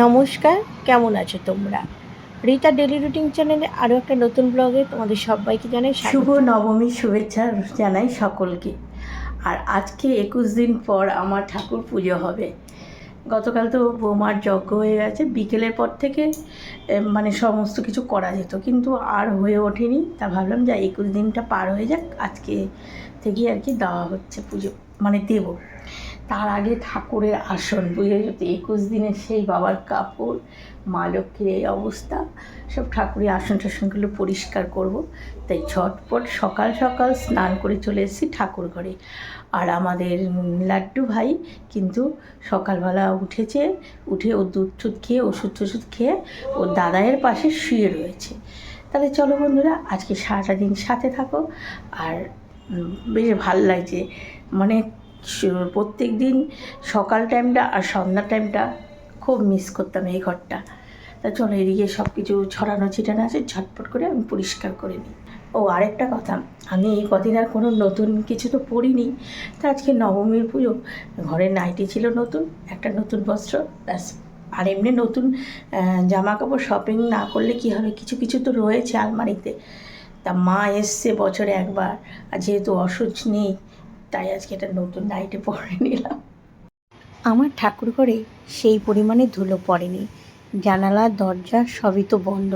নমস্কার, কেমন আছো তোমরা? রীতা ডেলি রুটিন চ্যানেলে আরও একটা নতুন ব্লগে তোমাদের সবাইকে জানাই শুভ নবমী শুভেচ্ছা জানাই সকলকে। আর আজকে একুশ দিন পর আমার ঠাকুর পুজো হবে। গতকাল তো বৌমার যজ্ঞ হয়ে গেছে, বিকেলের পর থেকে মানে সমস্ত কিছু করা যেত, কিন্তু আর হয়ে ওঠেনি। তা ভাবলাম যা একুশ দিনটা পার হয়ে যাক, আজকে থেকে আর কি দেওয়া হচ্ছে পুজো মানে দেব। তার আগে ঠাকুরের আসন বুঝে যেত একুশ দিনের সেই বাবার কাপড়, মা লক্ষ্মীর এই অবস্থা। সব ঠাকুরের আসন টাসনগুলো পরিষ্কার করব। তাই ঝটপট সকাল সকাল স্নান করে চলে এসেছি ঠাকুর ঘরে। আর আমাদের লাড্ডু ভাই কিন্তু সকালবেলা উঠেছে, উঠে ও দুধ টুধ খেয়ে, ওষুধ টষুধ খেয়ে ওর দাদায়ের পাশে শুয়ে রয়েছে। তাহলে চলো বন্ধুরা, আজকে সারাটা দিন সাথে থাকো। আর বেশ ভালো লাগছে। মানে প্রত্যেক দিন সকাল টাইমটা আর সন্ধ্যা টাইমটা খুব মিস করতাম এই ঘরটা। তা চলো এদিকে সব কিছু ছড়ানো ছিটানো আছে, ঝটপট করে আমি পরিষ্কার করে নিই। ও, আরেকটা কথা, আমি এই কদিন আর কোনো নতুন কিছু তো পরিনি তা আজকে নবমীর পুজো, ঘরে নাইটি ছিল নতুন, একটা নতুন বস্ত্র, ব্যাস। আর এমনি নতুন জামা কাপড় শপিং না করলে কি হবে? কিছু কিছু তো রয়েছে আলমারিতে। তা মা এসছে বছরে একবার, আর যেহেতু অসুচ নেই তাই আজকে একটা নতুন নাইটে পরে নিলাম। আমার ঠাকুর ঘরে সেই পরিমাণে ধুলো পড়েনি। জানালা দরজা সবই তো বন্ধ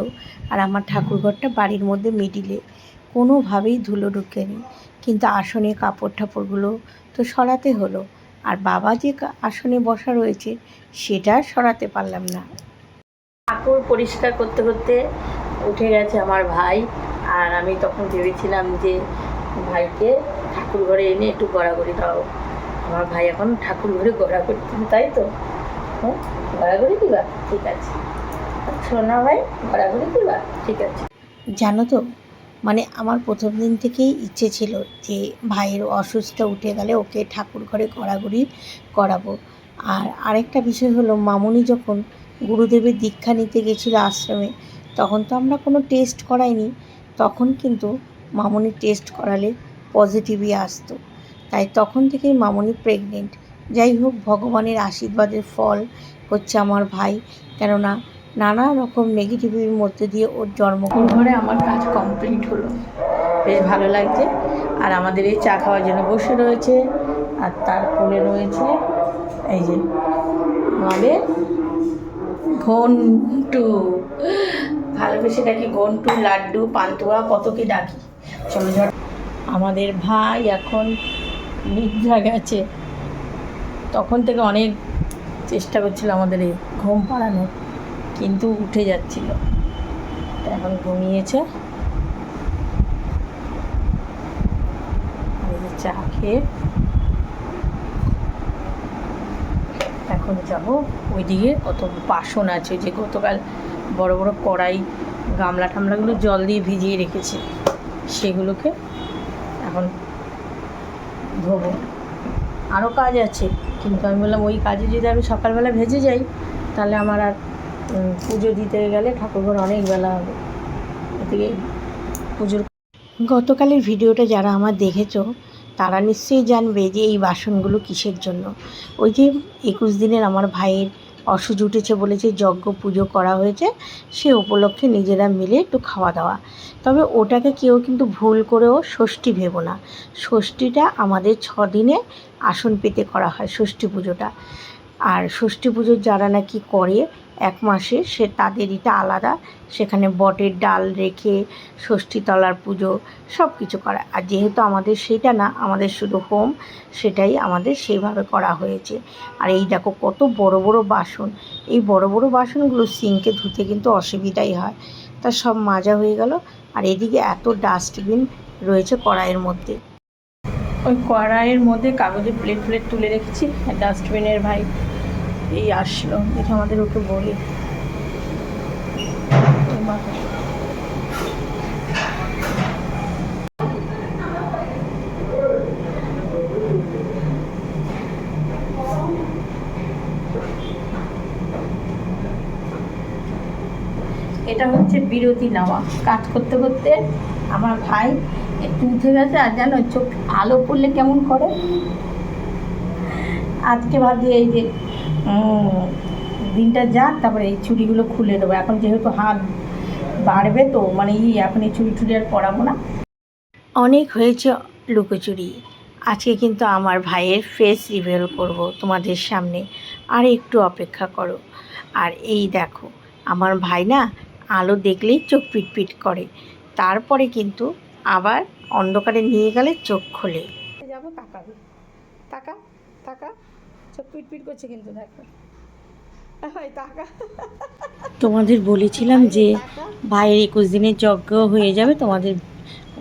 আর আমার ঠাকুর ঘরটা বাড়ির মধ্যে মিডিলে কোনোভাবেই ধুলো ঢুকেনি। কিন্তু আসনে কাপড় ঠাপড়গুলো তো সরাতে হলো আর বাবা যে আসনে বসা রয়েছে সেটা সরাতে পারলাম না। ঠাকুর পরিষ্কার করতে করতে উঠে গেছে আমার ভাই আর আমি তখন ভেবেছিলাম যে ভাইকে ঠাকুর ঘরে এনে একটু গড়াগড়ি দাও। আমার ভাই এখন ঠাকুর ঘরে গড়াগড়ি দিবে, তাই তো? হ্যাঁ গড়াগড়ি দিবা? ঠিক আছে। শোনা ভাই গড়াগড়ি দিবা? ঠিক আছে। জানো তো মানে আমার প্রথম দিন থেকেই ইচ্ছে ছিল যে ভাইয়ের অসুস্থ উঠে গেলে ওকে ঠাকুর ঘরে গড়াগড়ি করাবো। আর আরেকটা বিষয় হলো মামুনি যখন গুরুদেবের দীক্ষা নিতে গেছিল আশ্রমে তখন তো আমরা কোনো টেস্ট করাইনি। তখন কিন্তু মামুনি টেস্ট করালে পজিটিভই আসতো। তাই তখন থেকেই মামনি প্রেগনেন্ট যাই হোক, ভগবানের আশীর্বাদের ফল হচ্ছে আমার ভাই। কেননা নানা রকম নেগেটিভিটির মধ্যে দিয়ে ওর জন্ম ঘরে আমার কাজ কমপ্লিট হলো। বেশ ভালো লাগছে। আর আমাদের এই চা খাওয়ার জন্য বসে রয়েছে। আর তার কোলে রয়েছে এই যে আমাদের ঘন্টু। ভালোবেসে ডাকি ঘন্টু, লাড্ডু, পান্তুয়া, কত কি ডাকি। চলো ঝট আমাদের ভাই এখন নিদ্রা গেছে তখন থেকে অনেক চেষ্টা করছিল আমাদের এই ঘুম পাড়ানোর, কিন্তু উঠে যাচ্ছিল। এখন ঘুমিয়েছে। চা খেয়ে। এখন যাব ওইদিকে, কত বাসন আছে যে গতকাল বড় বড় কড়াই, গামলা টামলাগুলো জল দিয়ে ভিজিয়ে রেখেছে। সেগুলোকে এখন ধোবো। আরও কাজ আছে, কিন্তু আমি বললাম ওই কাজে যদি আমি সকালবেলা ভেজে যাই, তাহলে আমার আর পুজো দিতে গেলে ঠাকুরঘর অনেক বেলা হবে। এদিকে পুজোর গতকালের ভিডিওটা যারা আমার দেখেছ, তারা নিশ্চয়ই জানবে যে এই বাসনগুলো কিসের জন্য। ওই যে একুশ দিনের আমার ভাইয়ের অসুজ উঠেছে বলেছে যজ্ঞ পুজো করা হয়েছে, সে উপলক্ষে নিজেরা মিলে একটু খাওয়া দাওয়া। তবে ওটাকে কেউ কিন্তু ভুল করেও ষষ্ঠী ভেবো না। ষষ্ঠীটা আমাদের ছদিনে দিনে আসন পেতে করা হয় ষষ্ঠী পুজোটা। আর ষষ্ঠী পুজোর যারা নাকি করে এক মাসে সে তাদের এটা আলাদা। সেখানে বটের ডাল রেখে, ষষ্ঠী তলার পুজো সব কিছু করা। আর যেহেতু আমাদের সেটা না, আমাদের শুধু হোম, সেটাই আমাদের সেইভাবে করা হয়েছে। আর এই দেখো কত বড় বড় বাসন। এই বড় বড় বাসনগুলো সিঙ্কে ধুতে কিন্তু অসুবিধাই হয়। তা সব মাজা হয়ে গেল। আর এদিকে এত ডাস্টবিন রয়েছে কড়াইয়ের মধ্যে। ওই কড়াইয়ের মধ্যে কাগজে প্লেট প্লেট তুলে রেখেছি। ডাস্টবিনের ভাই এই আসলো দেখে আমাদের ওকে বলি। এটা হচ্ছে বিরতি নেওয়া। কাজ করতে করতে আমার ভাই একটু উঠে গেছে, আর জানো, চোখ আলো পড়লে কেমন করে? আজকে ভাবছি এই যে দিনটা যাক তারপরে এই চুড়িগুলো খুলে দেবো। এখন যেহেতু হাত বাড়বে তো মানে ই এখন এই চুড়ি টুড়ি আর পরাবো না। অনেক হয়েছে লুকোচুরি। আজকে কিন্তু আমার ভাইয়ের ফেস রিভিল করব তোমাদের সামনে। আর একটু অপেক্ষা করো। আর এই দেখো আমার ভাই না আলো দেখলেই চোখ পিটপিট করে। তারপরে কিন্তু আবার অন্ধকারে নিয়ে গেলে চোখ খোলে। যাব তাকাবে। টাকা টাকা করছে কিন্তু দেখো। তোমাদের বলেছিলাম যে ভাইয়ের একুশ দিনের যজ্ঞ হয়ে যাবে তোমাদের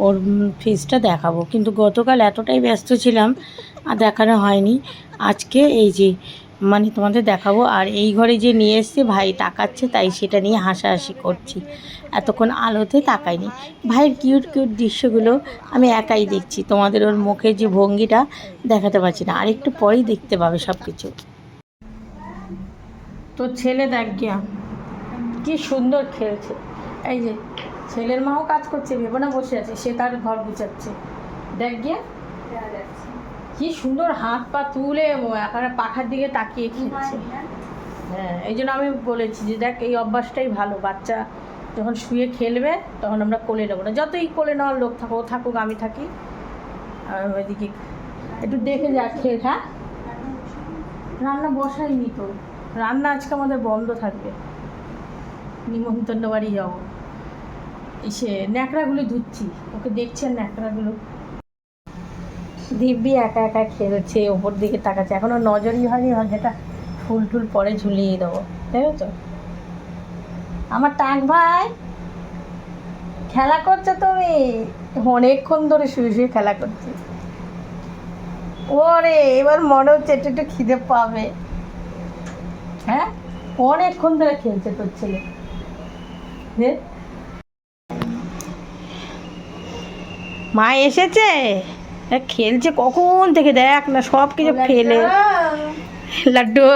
ওর ফেসটা দেখাবো। কিন্তু গতকাল এতটাই ব্যস্ত ছিলাম আর দেখানো হয়নি। আজকে এই যে মানে তোমাদের দেখাবো। আর এই ঘরে যে নিয়ে এসছে ভাই তাকাচ্ছে তাই সেটা নিয়ে হাসাহাসি করছি। এতক্ষণ আলোতে তাকাইনি। ভাইয়ের কিউট কিউট দৃশ্যগুলো আমি একাই দেখছি। তোমাদের ওর মুখের যে ভঙ্গিটা দেখাতে পারছি না। আর একটু পরেই দেখতে পাবে সব কিছু তোর ছেলে দেখ গিয়া, কি সুন্দর খেলছে। এই যে, ছেলের মাও কাজ করছে ভেবো না বসে আছে, সে তার ঘর গুছাচ্ছে। দেখ গিয়া, কি সুন্দর হাত পা তুলে পাখার দিকে তাকিয়ে খেলছে। হ্যাঁ এই জন্য আমি বলেছি যে দেখ এই অভ্যাসটাই ভালো। বাচ্চা যখন শুয়ে খেলবে, তখন আমরা কোলে নেব না। যতই কোলে নেওয়ার লোক থাকো থাকুক, আমি থাকি। আর ওইদিকে একটু দেখে যা, খেয়ে হ্যাঁ রান্না বসাইনি তো। রান্না আজকে আমাদের বন্ধ থাকবে। নিমন্ত্রণ বাড়ি যাব। এসে ন্যাকড়াগুলো ধুচ্ছি। ওকে দেখছেন ন্যাকড়াগুলো? দিব্যি একা একা খেলছে, ওপর দিকে তাকাচ্ছে। এখনও নজরই হয়নি হয় যেটা ফুল টুল পরে ঝুলিয়ে দেবো। তাই তো আমার টাক ভাই খেলা করছ তুমি? অনেকক্ষণ ধরে শুয়ে শুয়ে খেলা করছে। ওরে এবার মনে হচ্ছে একটু একটু খিদে পাবে। হ্যাঁ? অনেকক্ষণ ধরে খেলছে তোর ছেলে। মা এসেছে? খেলছে কখন থেকে দেখ না সব কিছু ফেলে। লাড্ডু।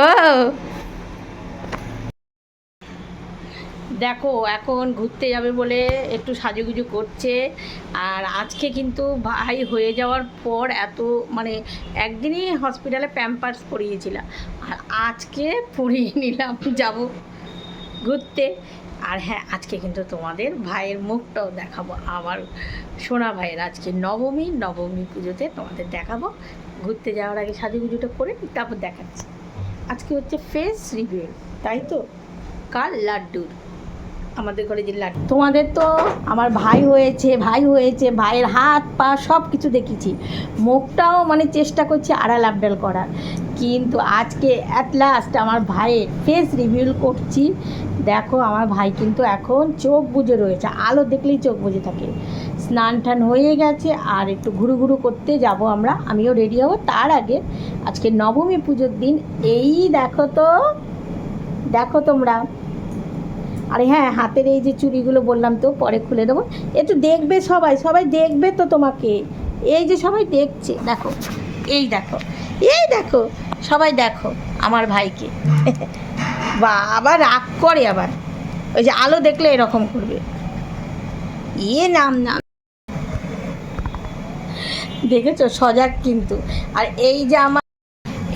দেখো, এখন ঘুরতে যাবে বলে একটু সাজুগুজু করছে। আর আজকে কিন্তু ভাই হয়ে যাওয়ার পর এত মানে একদিনই হসপিটালে প্যাম্পার্স পরিয়েছিলাম। আর আজকে পরিয়ে নিলাম, যাব ঘুরতে। আর হ্যাঁ আজকে কিন্তু তোমাদের ভাইয়ের মুখটাও দেখাবো। আমার সোনা ভাইয়ের আজকে নবমী নবমী পুজোতে তোমাদের দেখাবো। ঘুরতে যাওয়ার আগে সাজুগুজুটা করে তারপর দেখাচ্ছি। আজকে হচ্ছে ফেস রিভিউ তাই তো? কাল লাড্ডুর। আমাদের ঘরে যে লাড্ডু। তোমাদের তো আমার ভাই হয়েছে ভাই হয়েছে, ভাইয়ের হাত, পা সব কিছু দেখেছি। মুখটাও মানে চেষ্টা করছি আড়াল আপডাল করার। কিন্তু আজকে অ্যাট লাস্ট আমার ভাইয়ের ফেস রিভিউ করছি। দেখো আমার ভাই কিন্তু এখন চোখ বুজে রয়েছে, আলো দেখলেই চোখ বুজে থাকে। স্নান টান হয়ে গেছে আর একটু ঘুরু ঘুরু করতে যাব আমরা। আমিও রেডি হব। তার আগে আজকে নবমী পুজোর দিন, এই দেখো তো, দেখো তোমরা। আরে হ্যাঁ হাতের এই যে চুড়িগুলো বললাম তো, পরে খুলে দেবো। একটু দেখবে সবাই সবাই দেখবে তো তোমাকে। এই যে সবাই দেখছে, দেখো, এই দেখো এই দেখো, সবাই দেখো আমার ভাইকে। বা আবার রাগ করে আবার। ওই যে আলো দেখলে এরকম করবে। ইয়ে নাম নাম। দেখেছ? সজাগ কিন্তু। আর এই যে আমার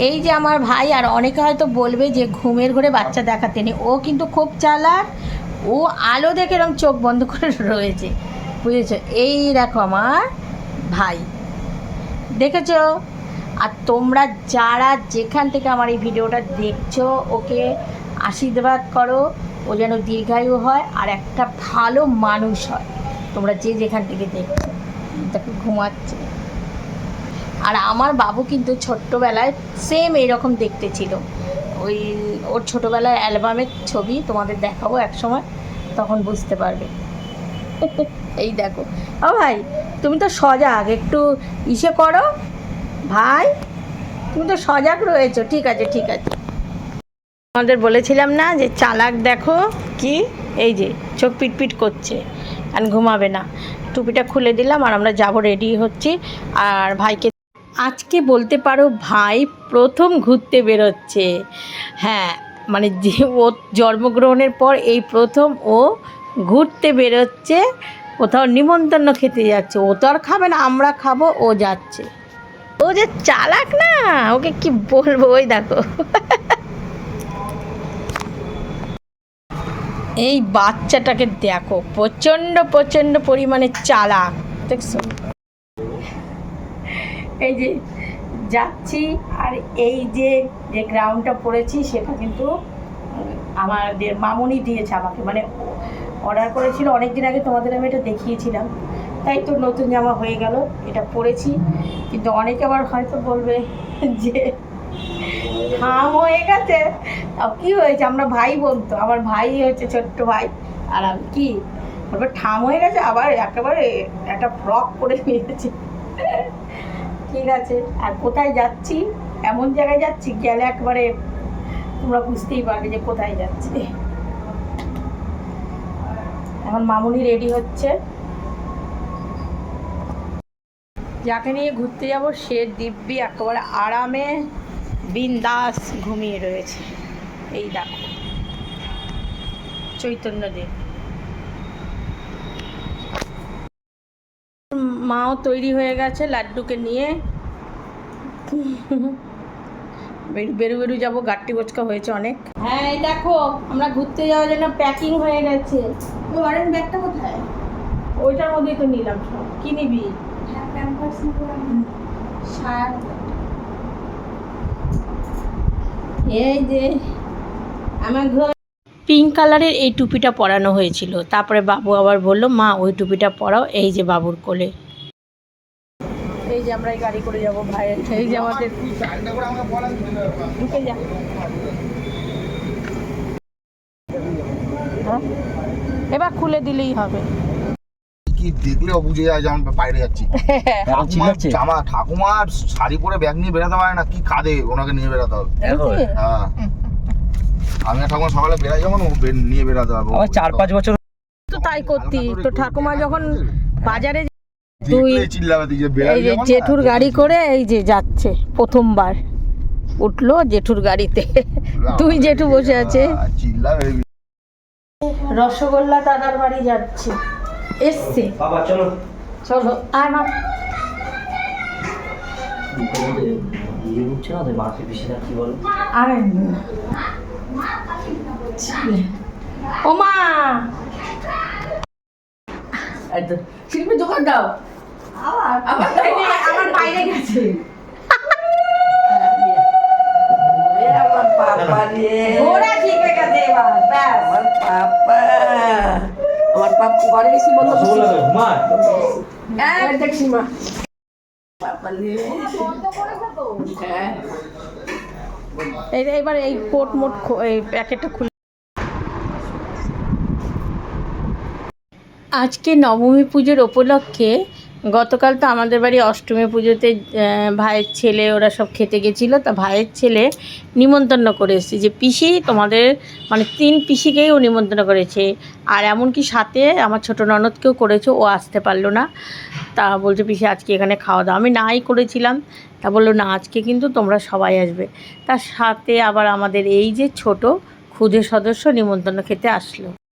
এই যে আমার ভাই, আর অনেকে হয়তো বলবে যে ঘুমের ঘরে বাচ্চা দেখাতে নেই। ও কিন্তু খুব চালাক। ও আলো দেখে এরকম চোখ বন্ধ করে রয়েছে। বুঝেছ? এই দেখো আমার ভাই। দেখেছ? আর তোমরা যারা যেখান থেকে আমার এই ভিডিওটা দেখছ, ওকে আশীর্বাদ করো। ও যেন দীর্ঘায়ু হয় আর একটা ভালো মানুষ হয়। তোমরা যে যেখান থেকে দেখছ তাকে ঘুমাচ্ছে। আর আমার বাবু কিন্তু ছোট্টবেলায় সেম এইরকম দেখতে ছিল। ওই ওর ছোটোবেলার অ্যালবামের ছবি তোমাদের দেখাবো এক সময় তখন বুঝতে পারবে। এই দেখো। ও ভাই, তুমি তো সজাগ, একটু ইসে করো। ভাই, তুমি তো সজাগ রয়েছো। ঠিক আছে ঠিক আছে। আমাদের বলেছিলাম না যে চালাক দেখো কি? এই যে, চোখ পিটপিট করছে, আর ঘুমাবে না। টুপিটা খুলে দিলাম, আর আমরা যাব রেডি হচ্ছি। আর ভাইকে আজকে বলতে পারো ভাই প্রথম ঘুরতে বেরোচ্ছে। হ্যাঁ মানে যে ও জন্মগ্রহণের পর এই প্রথম ও ঘুরতে বেরোচ্ছে, কোথাও নিমন্ত্রণ খেতে যাচ্ছে। ও তো আর খাবে না, আমরা খাব, ও যাচ্ছে। ও যে চালাক না, ওকে কি বলব? ওই দেখো। এই বাচ্চাটাকে দেখো, প্রচণ্ড প্রচণ্ড পরিমাণে চালাক, দেখছ? এই যে যাচ্ছি, আর এই যে যে গ্রাউন্ডটা পড়েছি, সেটা কিন্তু আমাদের মামুনি দিয়েছে আমাকে। মানে অর্ডার করেছিল অনেক দিন আগে তোমাদের আমি এটা দেখিয়েছিলাম। তাই তো নতুন জামা হয়ে গেল, এটা পরেছি। কিন্তু অনেকে আবার হয়তো বলবে যে, হাম হয়ে গেছে? কি হয়েছে? আমরা ভাই বলতো, আমার ভাই হচ্ছে ছোট্ট ভাই। আর আমি কি? বলব, ঠাম হয়ে গেছে, আবার একেবারে একটা ফ্রক করে নিয়েছি। ঠিক আছে, আর কোথায় যাচ্ছি, এমন জায়গায় যাচ্ছি, গেলে একবারে তোমরা বুঝতেই পারবে যে কোথায় যাচ্ছি। এখন মামুনি রেডি হচ্ছে। যাকে নিয়ে ঘুরতে যাব, সে দিব্যি একেবারে আরামে বিন্দাস ঘুমিয়ে রয়েছে। এই দেখো চৈতন্যদেব মাও তৈরি হয়ে গেছে লাড্ডুকে নিয়ে। বেরু বেরু যাব গাট্টি বচকা হয়েছে অনেক। হ্যাঁ দেখো আমরা ঘুরতে যাওয়ার জন্য প্যাকিং হয়ে গেছে। ওয়ারেন ব্যাগটা কোথায়? ওইটার মধ্যেই তো নিলাম সব। কি নিবি? হ্যাঁ এই যে আমার ঘর। পিঙ্ক কালারের এই টুপিটা পরানো হয়েছিল। তারপরে বাবু আবার বলল মা ওই টুপিটা পরাও এই যে বাবুর কোলে। যে আমরা এই গাড়ি করে যাব ভাইয়ের এই যে আমাদের ঢুকে যা। হ্যাঁ? এবার খুলে দিলেই হবে। কি দেখলেও বুঝে যায় যে আমি বাইরে যাচ্ছি। জামা ঠাকুমার শাড়ি পরে ব্যাগ নিয়ে বেরোতে পারে না কি কাঁদে ওনাকে নিয়ে বেরোতে হবে। হ্যাঁ। আমি ঠাকুমা সকালে বেরাই যখন ও নিয়ে বেরোতে হবে। চার পাঁচ বছর তো তাই করতি। তো ঠাকুমা যখন বাজারে তুই দেখলেই চিল্লাবে তুই যে বেরাই এই যে জেঠুর গাড়ি করে এই যে যাচ্ছে প্রথমবার। উঠল জেঠুর গাড়িতে। তুই জেঠু বসে আছে। রসগোল্লা দাদার বাড়ি যাচ্ছে। এসছে। বাবা চলো। চলো আর মা। আরে ও মা। শিল্পী দোকান দাও। আমার বাইরে গেছে? আমার পাপা রে ওরা শিখে গেছে এবার ব্যাস। আমার পাপা। আমার পাপা ঘরে এসে বন্ধ রসগোল্লা দেবো ঘুমায় হ্যাঁ দেখছি মা। হ্যাঁ। এই এবার এই পোট মোট খো- এই প্যাকেটটা খুলে আজকে নবমী পুজোর উপলক্ষে গতকাল তো আমাদের বাড়ি অষ্টমী পুজোতে ভাইয়ের ছেলে, ওরা সব খেতে গেছিল। তা ভাইয়ের ছেলে নিমন্ত্রণ করে এসেছে যে, পিসি, তোমাদের মানে তিন পিসিকেই ও নিমন্ত্রণ করেছে। আর এমনকি সাথে আমার ছোটো ননদকেও করেছে, ও আসতে পারল না। তা বলছে, পিসি, আজকে এখানে খাওয়া দাওয়া। আমি নাই করেছিলাম। তা বলল, না, আজকে কিন্তু তোমরা সবাই আসবে। তার সাথে আবার আমাদের এই যে ছোট ক্ষুদে সদস্য নিমন্ত্রণ খেতে আসলো।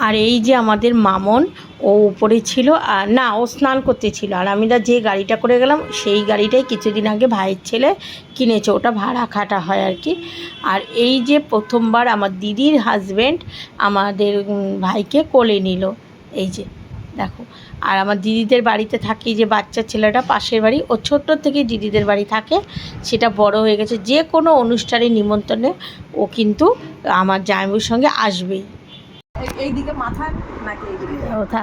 আর এই যে আমাদের মামন, ও উপরে ছিল, আর না, ও স্নান করতে ছিল। আর আমরা যে গাড়িটা করে গেলাম, সেই গাড়িটাই কিছুদিন আগে ভাইয়ের ছেলে কিনেছে। ওটা ভাড়া খাটা হয় আর কি। আর এই যে প্রথমবার আমার দিদির হাজব্যান্ড আমাদের ভাইকে কোলে নিল। এই যে, দেখো। আর আমার দিদিদের বাড়িতে থাকি যে বাচ্চা ছেলেটা, পাশের বাড়ি, ও ছোট্ট থেকে দিদিদের বাড়ি থাকে। সেটা বড় হয়ে গেছে। যে কোনো অনুষ্ঠানে নিমন্ত্রণে ও কিন্তু আমার জামাইবুর সঙ্গে আসবেই। এইদিকে মাথা নাকি এইদিকে ওঠা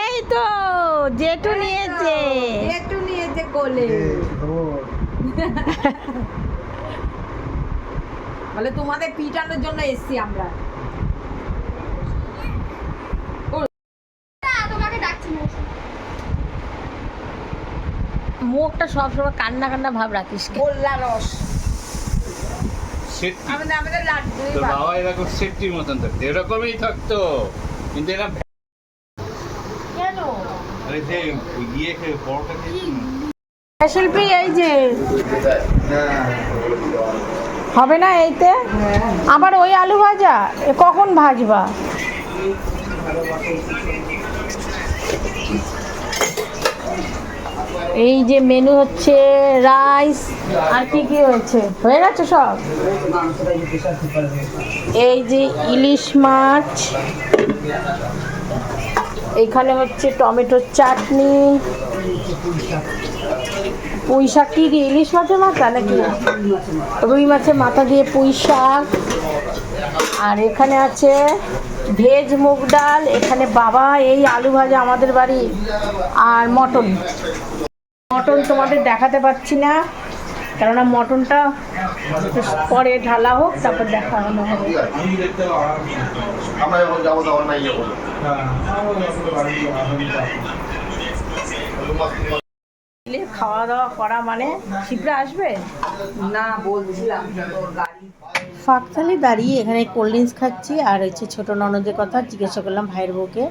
এই তো জেঠু নিয়েছে। একটু নিয়েছে কোলে। বলে তোমাদের পিটানোর জন্য এসছি আমরা। মুখটা সবসময় কান্না কান্না ভাব রাখিস কেন? গোল্লা রস। আমাদের লাড্ডু বাবা এরকম সেটটির মতন থাকতো। এরকমই থাকতো। কিন্তু এরা কেন? আরে যে ইয়ে খেয়ে পরোটা খেয়েছি শিল্পী এই যে। হবে না এইতে? আবার ওই আলু ভাজা? কখন ভাজবা? এই যে মেনু হচ্ছে রাইস আর কি কি হয়েছে? হয়ে গেছে সব? এই যে ইলিশ মাছ, এখানে হচ্ছে টমেটোর চাটনি। পুঁই শাক কি, ইলিশ মাছের মাথা নাকি? রুই মাছের মাথা দিয়ে পুঁই শাক। আর এখানে আছে ভেজ মুগ ডাল, এখানে বাবা এই আলু ভাজা আমাদের বাড়ি, আর মটন। মটন তোমাদের দেখাতে পাচ্ছি না। কেননা মটনটা পরে ঢালা হোক তারপর দেখানো হবে। খাওয়া দাওয়া করা মানে? শিপ্রা আসবে? না বলছিলাম গাড়ি ফাঁকতালে দাঁড়িয়ে এখানে কোল্ড ড্রিঙ্কস খাচ্ছি। আর হচ্ছে ছোটো ননদের কথা জিজ্ঞাসা করলাম ভাইয়ের বউকে।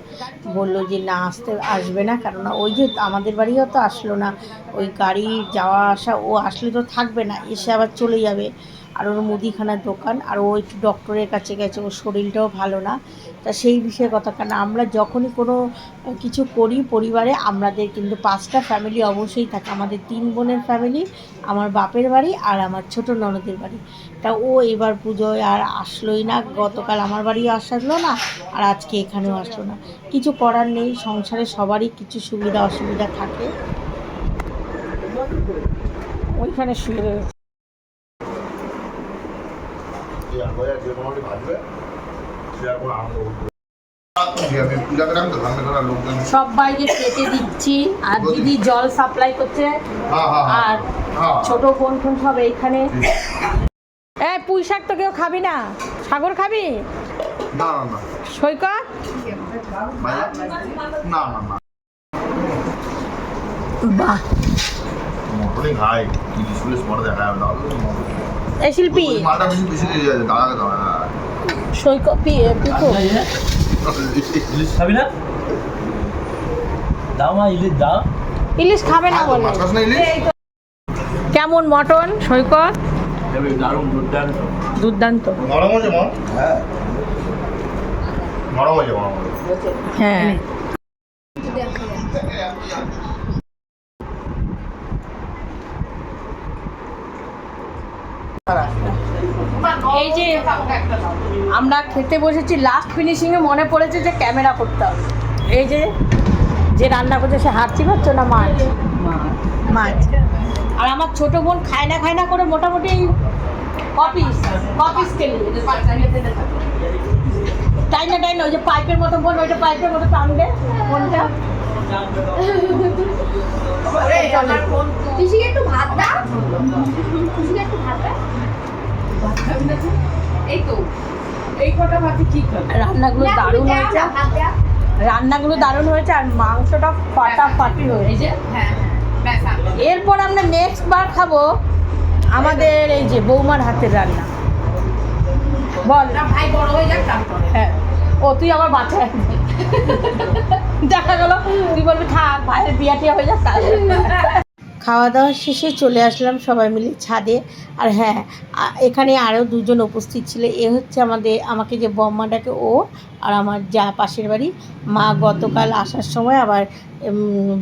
বলল যে, না, আসতে, আসবে না। কারণ ওই যে আমাদের বাড়িও তো আসলো না। ওই গাড়ি যাওয়া আসা, ও আসলে তো থাকবে না, এসে আবার চলে যাবে। আর ওর মুদিখানার দোকান, আর ও একটু ডক্টরের কাছে গেছে, ওর শরীরটাও ভালো না। তা সেই বিষয়ে কথা কেন আমরা যখনই কোনো কিছু করি পরিবারে, আমাদের কিন্তু পাঁচটা ফ্যামিলি অবশ্যই থাকে। আমাদের তিন বোনের ফ্যামিলি আমার বাপের বাড়ি আর আমার ছোট ননদের বাড়ি। তা ও এবার পুজোয় আর আসলোই না, গতকাল আমার বাড়িও আসলো না, আর আজকে এখানেও আসলো না। কিছু করার নেই, সংসারে সবারই কিছু সুবিধা অসুবিধা থাকে। ওইখানে শুয়ে ভাজবে আনন্দ সবাইকে কেটে দিচ্ছি আর দিদি জল সাপ্লাই করছে আর ছোট বোন ফোন সব এইখানে। এই পুঁই শাক তো কেউ খাবি না? সাগর খাবি? না না না। সৈকত? না না না। বাহ। খাই পরে দেখা যাবে না এই শিল্পী? মালটা বেশি বেশি দিয়ে দাও সৈকত পি- পিকু ইলিশ খাবি না? দাও মা ইলিশ দাও। ইলিশ খাবে না বলে। কেমন মটন সৈকত দুর্দান্ত। দুর্দান্ত। নরম হয়েছে মা? হ্যাঁ। নরম হয়েছে মা হ্যাঁ। এই যে আমরা খেতে বসেছি লাস্ট ফিনিশিংয়ে মনে পড়েছে যে ক্যামেরা করতে হবে। এই যে যে রান্না করছে সে হাঁটছি পাচ্ছ না মাছ? মাছ। আর আমার ছোট বোন খায় না খায় না করে মোটামুটি কপিস কপিস কেলি তাই না তাই না ওই যে পাইপের মতো বোন ওইটা পাইপের মতো টানবে পিসিকে একটু ভাত দাও। একটু ভাত দাও। এই তো এই কটা ভাতে কি খাবে? রান্নাগুলো দারুণ হয়েছে। রান্নাগুলো দারুণ হয়েছে আর মাংসটা ফাটাফাটি হয়েছে। হ্যাঁ হ্যাঁ এরপর আমরা নেক্সট বার খাব আমাদের এই যে বৌমার হাতের রান্না। বল। ভাই বড় হয়ে যাক তারপরে। হ্যাঁ ও তুই আমার বাচ্চা দেখা গেল তুই বলবি থাক ভাইয়ের বিয়া টিয়া হয়ে যাক তাহলে। খাওয়া দাওয়া শেষে চলে আসলাম সবাই মিলে ছাদে। আর হ্যাঁ এখানে আরও দুজন উপস্থিত ছিল। এ হচ্ছে আমাদের, আমাকে যে বম্মাটাকে ও, আর আমার যা পাশের বাড়ি। মা গতকাল আসার সময় আবার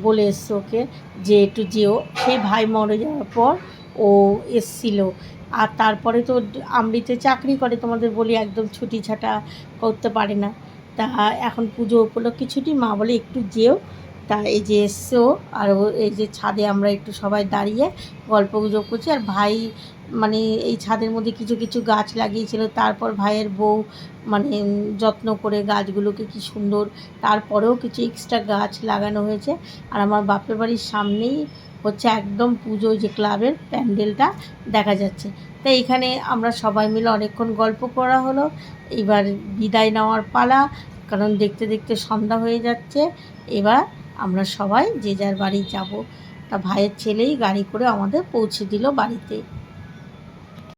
বলে এসছে ওকে যে একটু যেও। সেই ভাই মরে যাওয়ার পর ও এসছিল। আর তারপরে তো আমরিতে চাকরি করে, তোমাদের বলি একদম ছুটি ছাটা করতে পারে না। তা এখন পুজো উপলক্ষে ছুটি, মা বলে একটু যেও। তা এই যে এসছে আর এই যে ছাদে আমরা একটু সবাই দাঁড়িয়ে গল্প গুজব করছি। আর ভাই মানে এই ছাদের মধ্যে কিছু কিছু গাছ লাগিয়েছিল, তারপর ভাইয়ের বউ মানে যত্ন করে গাছগুলোকে কি সুন্দর, তারপরেও কিছু এক্সট্রা গাছ লাগানো হয়েছে। আর আমার বাপের বাড়ির সামনেই হচ্ছে একদম পুজো যে ক্লাবের প্যান্ডেলটা দেখা যাচ্ছে। তাই এখানে আমরা সবাই মিলে অনেকক্ষণ গল্প করা হলো। এবার বিদায় নেওয়ার পালা, কারণ দেখতে দেখতে সন্ধ্যা হয়ে যাচ্ছে। এবার আমরা সবাই যে যার বাড়ি যাব। তা ভাইয়ের ছেলেই গাড়ি করে আমাদের পৌঁছে দিল বাড়িতে।